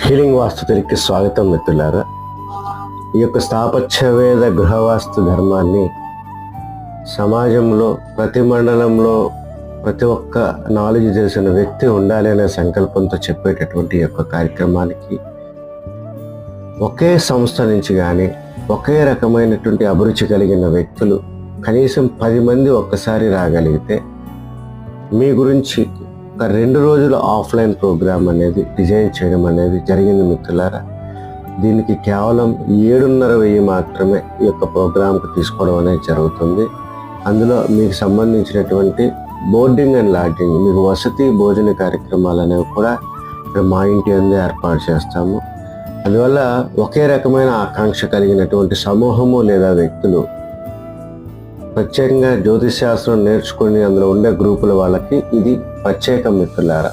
Healing వాస్తు తిరిగి స్వాగతం మిత్రులారా. ఈ యొక్క స్థాపత్యవేద గృహవాస్తు ధర్మాన్ని సమాజంలో ప్రతి మండలంలో ప్రతి ఒక్క నాలెడ్జ్ తెలిసిన వ్యక్తి ఉండాలి అనే సంకల్పంతో చెప్పేటటువంటి యొక్క కార్యక్రమానికి ఒకే సంస్థ నుంచి కానీ ఒకే రకమైనటువంటి అభిరుచి కలిగిన వ్యక్తులు కనీసం పది మంది ఒక్కసారి రాగలిగితే మీ గురించి ఒక రెండు రోజుల ఆఫ్లైన్ ప్రోగ్రామ్ అనేది డిజైన్ చేయడం అనేది జరిగింది మిత్రులారా. దీనికి కేవలం ఏడున్నర వెయ్యి మాత్రమే ఈ యొక్క ప్రోగ్రామ్కి తీసుకోవడం అనేది జరుగుతుంది. అందులో మీకు సంబంధించినటువంటి బోర్డింగ్ అండ్ లాడ్జింగ్ మీకు వసతి భోజన కార్యక్రమాలు అనేవి కూడా ఇక్కడ మా ఇంటి అందే ఏర్పాటు చేస్తాము. అందువల్ల ఒకే రకమైన ఆకాంక్ష కలిగినటువంటి సమూహము లేదా వ్యక్తులు ప్రత్యేకంగా జ్యోతిష్ శాస్త్రం నేర్చుకుని అందులో ఉండే గ్రూపుల వాళ్ళకి ఇది ప్రత్యేక మిత్రులారా.